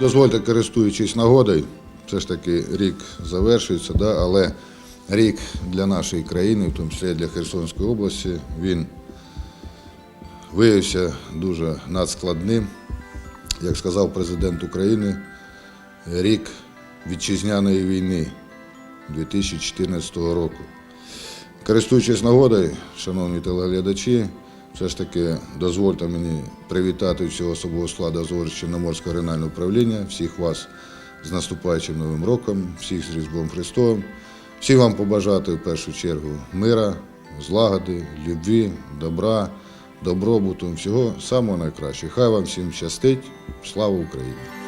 Дозвольте, користуючись нагодою, все ж таки рік завершується, да, але рік для нашої країни, в тому числі для Херсонської області, він виявився дуже надскладним. Як сказав президент України, рік вітчизняної війни 2014 року. Користуючись нагодою, шановні телеглядачі, все ж таки дозвольте мені привітати всього особового складу Азовського Чорноморського регіонального управління, всіх вас з наступаючим Новим роком, всіх з Різдвом Христовим. Всім вам побажати в першу чергу мира, злагоди, любві, добра, добробуту, всього самого найкращого. Хай вам всім щастить. Слава Україні!